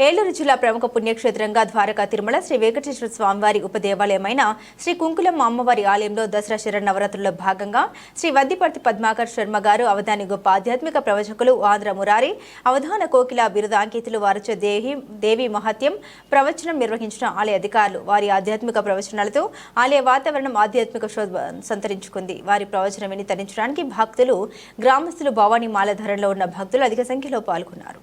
ఏలూరు జిల్లా ప్రముఖ పుణ్యక్షేత్రంగా ద్వారకా తిరుమల శ్రీ వెంకటేశ్వర స్వామివారి ఉపదేవాలయమైన శ్రీ కుంకులమ్మ అమ్మవారి ఆలయంలో దసరా శరన్నవరాత్రుల్లో భాగంగా శ్రీ వద్దిపర్తి పద్మాకర్ శర్మ గారు అవధాని గొప్ప ఆధ్యాత్మిక ప్రవచకులు ఆంధ్ర మురారి అవధాన కోకిల బిరుదాంకితులు వారిచే దేహి దేవి మహత్యం ప్రవచనం నిర్వహించిన ఆలయ అధికారులు. వారి ఆధ్యాత్మిక ప్రవచనాలతో ఆలయ వాతావరణం ఆధ్యాత్మిక శోధ సంతరించుకుంది. వారి ప్రవచనం విని తరించడానికి భక్తులు గ్రామస్తులు భవానీ మాలధరంలో ఉన్న భక్తులు అధిక సంఖ్యలో పాల్గొన్నారు.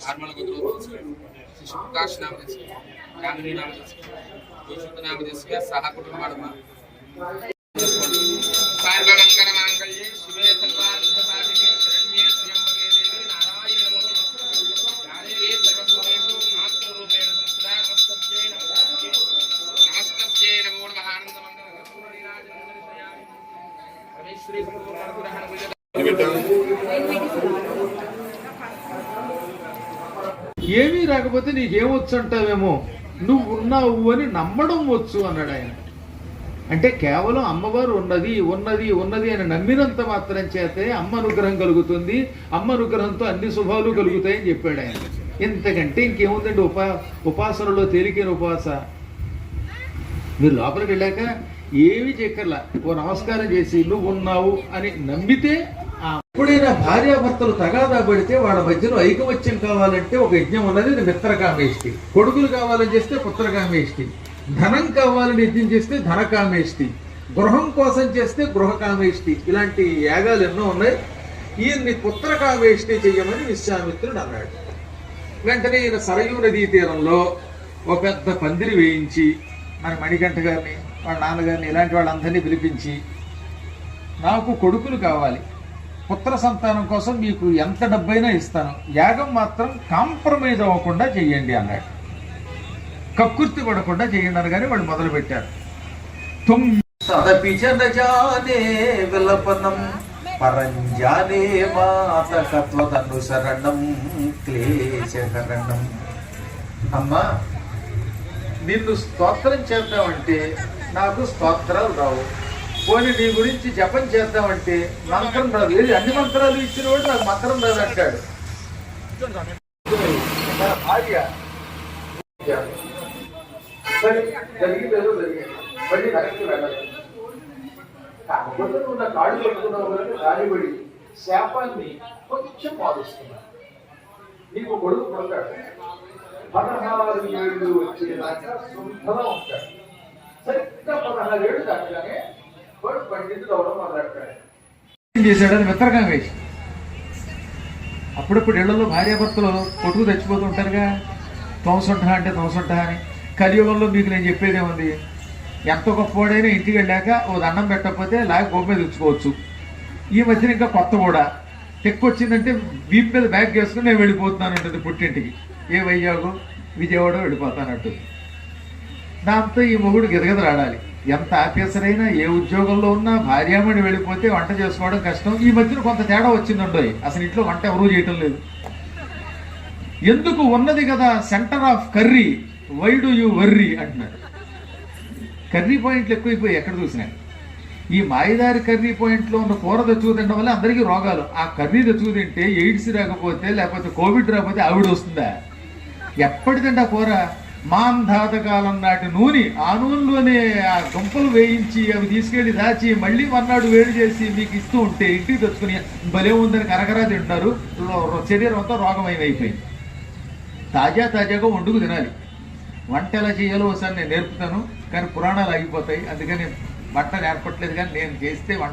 হারমালা কত বলছে শিশু প্রকাশ নাম দিয়েছে কামিনী নাম দিয়েছে বৈশুদ্ধ নাম দিয়েছে সাহা কুটুম্ব ఏమీ రాకపోతే నీకేమొచ్చు అంటావేమో నువ్వు ఉన్నావు అని నమ్మడం వచ్చు అన్నాడు ఆయన. అంటే కేవలం అమ్మవారు ఉన్నది ఉన్నది ఉన్నది అని నమ్మినంత మాత్రం చేతే అమ్మ అనుగ్రహం కలుగుతుంది అమ్మ అనుగ్రహంతో అన్ని శుభాలు కలుగుతాయని చెప్పాడు ఆయన. ఇంతకంటే ఇంకేముందండి ఉపా ఉపాసనలో తేలికైన ఉపాస మీరు లోపలికి వెళ్ళాక ఏమీ చెక్కర్లా ఓ నమస్కారం చేసి నువ్వు ఉన్నావు అని నమ్మితే ఎప్పుడైనా భార్యాభర్తలు తగాదా పడితే వాళ్ళ మధ్యలో ఐకమత్యం కావాలంటే ఒక యజ్ఞం ఉన్నది ఇది మిత్రకామేష్టి కొడుకులు కావాలని చేస్తే పుత్రకామేష్టి ధనం కావాలని యజ్ఞం చేస్తే ధనకామేష్టి గృహం కోసం చేస్తే గృహకామేష్టి ఇలాంటి యాగాలు ఎన్నో ఉన్నాయి. ఈయన్ని పుత్రకామేష్టి చెయ్యమని విశ్వామిత్రుడు అన్నాడు. వెంటనే ఈయన సరయూ నదీ తీరంలో ఒక పెద్ద పందిరి వేయించి మన మణికంఠ గారిని వాళ్ళ నాన్నగారిని ఇలాంటి వాళ్ళందరినీ పిలిపించి నాకు కొడుకులు కావాలి. పుత్ర సంతానం కోసం మీకు ఎంత డబ్బైనా ఇస్తాను. యాగం మాత్రం కాంప్రమైజ్ అవ్వకుండా చేయండి అన్నాడు. కక్కుర్తి పడకుండా చేయండి అనగానే వాళ్ళు మొదలు పెట్టారు తదపి జనజానే విలపనం పరంజానే మాతకత్వదనుసరణం క్లేశకరణం అమ్మా నిన్ను స్తోత్రం చేద్దామంటే నాకు స్తోత్రాలు రావు. పోనీ నీ గురించి జపం చేద్దామంటే మంత్రం రాదు. ఏది అన్ని మంత్రాలు ఇచ్చిన వాడు నాకు మంత్రం రాదు అంటాడు మన భార్య. సరే జరిగిందేదో జరిగింది మళ్ళీ వెనక్కి వెళ్ళాలి. కాకపోతే నువ్వు నా కాళ్ళు పట్టుకున్నావు కనుక రానిబడి శాపాన్ని కొంచెం మారుస్తున్నా నీకు కొడుకు పుడతాడు. పదహారు ఏళ్ళు వచ్చిన దాకా శుద్ధంగా ఉంటాడు. సరిగ్గా పదహారు ఏళ్ళు దాకానే వాడు పండితుడు అవడం మొదలెట్టాడు చేశాడని మిత్రకం వేసి. అప్పుడప్పుడు ఇళ్ళలో భార్యాభర్తలు కొట్టుకు తెచ్చిపోతూ ఉంటారుగా. తోమసొంట అంటే తోమసొంట అని. కలియుగంలో మీకు నేను చెప్పేదే ఉంది. ఎంత గొప్పవాడైనా ఇంటికి వెళ్ళాక ఓ దండం పెట్టకపోతే లాగా గొప్ప మీద తెచ్చుకోవచ్చు ఈ మధ్యన ఇంకా కొత్త కూడా. టెక్ వచ్చిందంటే వీప్ మీద బ్యాగ్ వేసుకుని నేను వెళ్ళిపోతున్నాను అంటుంది పుట్టింటికి. ఏ వైజాగు విజయవాడ వెళ్ళిపోతానంటుంది. దాంతో ఈ మొగుడు గిదగిదలాడాలి ఎంత ఆఫీసరైనా ఏ ఉద్యోగంలో ఉన్నా భార్యామణి వెళ్ళిపోతే వంట చేసుకోవడం కష్టం. ఈ మధ్యన కొంత తేడా వచ్చిందండో అసలు ఇంట్లో వంట ఎవరూ చేయటం లేదు. ఎందుకు ఉన్నది కదా centre of curry. Why do you worry అంటున్నారు. కర్రీ పాయింట్లు ఎక్కువైపోయి ఎక్కడ చూసినా. ఈ మాయదారి కర్రీ పాయింట్లో ఉన్న కూర తెచ్చుకు తినడం వల్ల అందరికీ రోగాలు. ఆ కర్రీ తెచ్చుకు తింటే ఎయిడ్స్ రాకపోతే లేకపోతే కోవిడ్ రాకపోతే ఆవిడ వస్తుందా? ఎప్పటి తింటా కూర? మాంధాత కాలం నాటి నూనె ఆ నూనెలోనే ఆ దుంపలు వేయించి అవి తీసుకెళ్ళి దాచి మళ్ళీ మర్నాడు వేడి చేసి మీకు ఇస్తూ ఉంటే ఇంటికి తెచ్చుకుని భలే ఉందని కరకరా తింటున్నారు. శరీరం అంతా రోగమయం అయిపోయింది తాజా తాజాగా వండుకు తినాలి. వంట ఎలా చేయాలో ఒకసారి నేను నేర్పుతాను కానీ పురాణాలు ఆగిపోతాయి. అందుకని వంట నేర్పట్లేదు కానీ నేను చేస్తే వంట